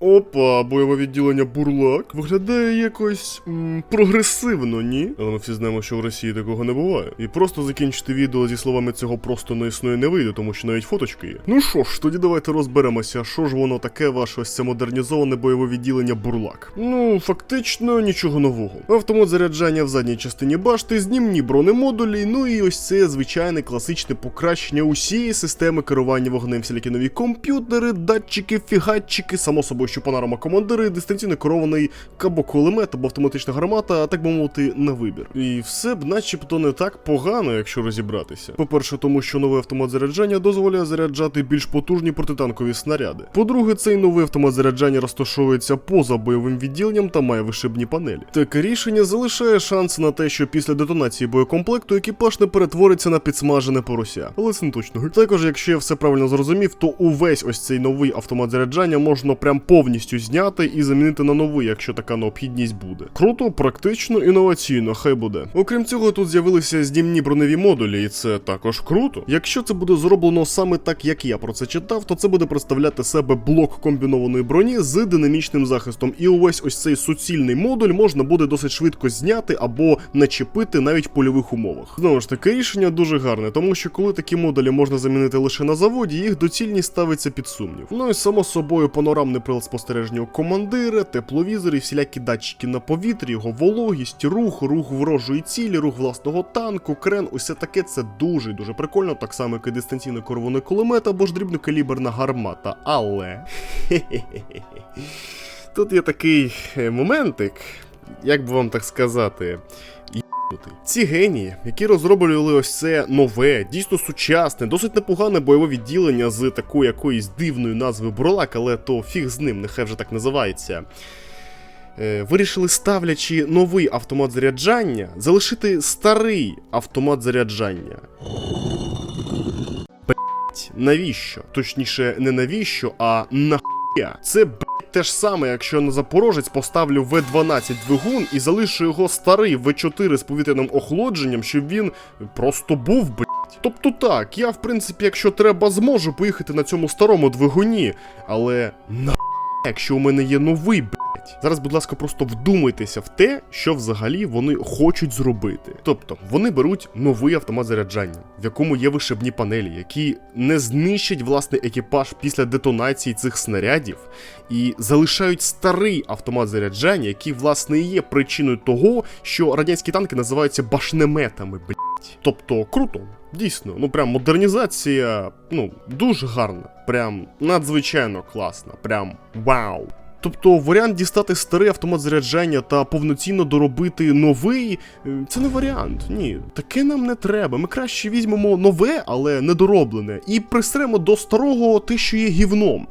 Опа, бойове відділення Бурлак виглядає якось м, прогресивно, ні? Але ми всі знаємо, що в Росії такого не буває. І просто закінчити відео зі словами цього просто не існує не вийде, тому що навіть фоточки є. Ну що ж, тоді давайте розберемося, що ж воно таке, ваше ось це модернізоване бойове відділення Бурлак. Ну, фактично нічого нового. Автомат заряджання в задній частині башти, знімні бронемодулі, ну і ось це звичайне класичне покращення усієї системи керування вогнем, всілякі нові комп'ютери, датчики, фігатчики, само собою, що панорама командири, дистанційно керований кабокулемет або автоматична гармата, так би мовити, на вибір. І все б начебто не так погано, якщо розібратися. По-перше, тому що новий автомат заряджання дозволяє заряджати більш потужні протитанкові снаряди. По-друге, цей новий автомат заряджання розташовується поза бойовим відділенням та має вишибні панелі. Таке рішення залишає шанс на те, що після детонації боєкомплекту екіпаж не перетвориться на підсмажене порося. Але це не точно. Також, якщо я все правильно зрозумів, то увесь ось цей новий автомат заряджання можна прям повністю зняти і замінити на новий, якщо така необхідність буде. Круто, практично, інноваційно, хай буде. Окрім цього, тут з'явилися здімні броневі модулі, і це також круто. Якщо це буде зроблено саме так, як я про це читав, то це буде представляти себе блок комбінованої броні з динамічним захистом. І увесь ось цей суцільний модуль можна буде досить швидко зняти або начепити навіть в польових умовах. Знову ж таки, рішення дуже гарне, тому що коли такі модулі можна замінити лише на заводі, їх доцільність ставиться під сумнів. Ну і само собою панорамний прилад спостереження командира, тепловізори, всілякі датчики на повітрі, його вологість, рух, рух ворожої цілі, рух власного танку, крен, усе таке це дуже дуже прикольно, так само як і дистанційно керований кулемет або ж дрібнокаліберна гармата. Але. Тут є такий е, моментик, як би вам так сказати. Єбнутий. Ці генії, які розроблювали ось це нове, дійсно сучасне, досить непогане бойове відділення з такою якоюсь дивною назвою Бурлак, але то фіг з ним, нехай вже так називається. Е, Вирішили, ставлячи новий автомат заряджання, залишити старий автомат заряджання. Навіщо? Точніше, не навіщо, а нахуя. Це блять, те ж саме, якщо на Запорожець поставлю В12 двигун і залишу його старий В4 з повітряним охолодженням, щоб він просто був, блять. Тобто так, я в принципі, якщо треба, зможу поїхати на цьому старому двигуні, але на якщо у мене є новий, блять. Зараз, будь ласка, просто вдумайтеся в те, що взагалі вони хочуть зробити. Тобто, вони беруть новий автомат заряджання, в якому є вишибні панелі, які не знищать власний екіпаж після детонації цих снарядів, і залишають старий автомат заряджання, який, власне, і є причиною того, що радянські танки називаються башнеметами, блять. Тобто, круто. Дійсно, ну прям модернізація, ну, дуже гарна, прям надзвичайно класна, прям вау. Тобто варіант дістати старий автомат заряджання та повноцінно доробити новий, е, це не варіант. Ні, таке нам не треба. Ми краще візьмемо нове, але недороблене, і пристремо до старого те, що є гівном.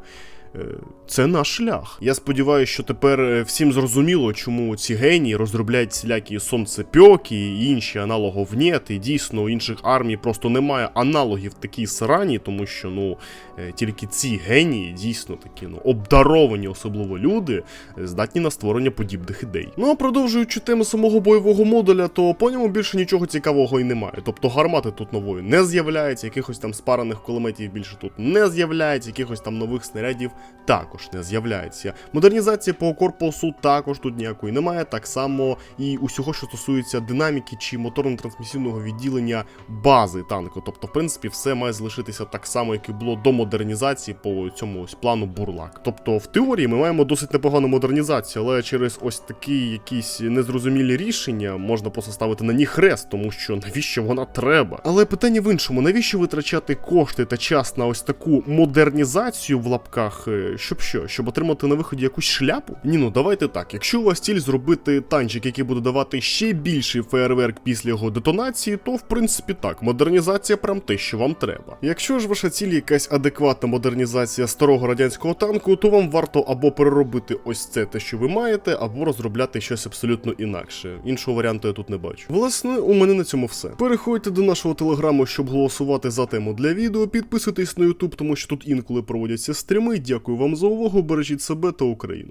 Е, Це наш шлях. Я сподіваюся, що тепер е, всім зрозуміло, чому ці генії розробляють всілякі сонцепьоки і інші аналогов нет. І дійсно у інших армій просто немає аналогів такій срані, тому що ну е, тільки ці генії дійсно такі ну обдаровані, особливо люди, здатні на створення подібних ідей. Ну а продовжуючи тему самого бойового модуля, то по ньому більше нічого цікавого і немає. Тобто гармати тут нової не з'являється, якихось там спарених кулеметів більше тут не з'являється, якихось там нових снарядів також не з'являється. Модернізація по корпусу також тут ніякої немає. Так само і усього, що стосується динаміки чи моторно-трансмісійного відділення бази танку. Тобто, в принципі, все має залишитися так само, як і було до модернізації по цьому ось плану бурлак. Тобто, в теорії ми маємо досить непогану модернізацію, але через ось такі якісь незрозумілі рішення можна просто ставити на них хрест, тому що навіщо вона треба. Але питання в іншому: навіщо витрачати кошти та час на ось таку модернізацію в лапках, е, щоб що? Щоб отримати на виході якусь шляпу? Ні, ну давайте так. Якщо у вас ціль зробити танчик, який буде давати ще більший фейерверк після його детонації, то в принципі так, модернізація прям те, що вам треба. Якщо ж ваша ціль якась адекватна модернізація старого радянського танку, то вам варто або переробити ось це те, що ви маєте, або розробляти щось абсолютно інакше. Іншого варіанту я тут не бачу. Власне, у мене на цьому все. Переходьте до нашого телеграму, щоб голосувати за тему для відео. Підписуйтесь на YouTube, тому що тут інколи проводяться стріми. Дякую вам за увагу. Бережіть себе та Україну.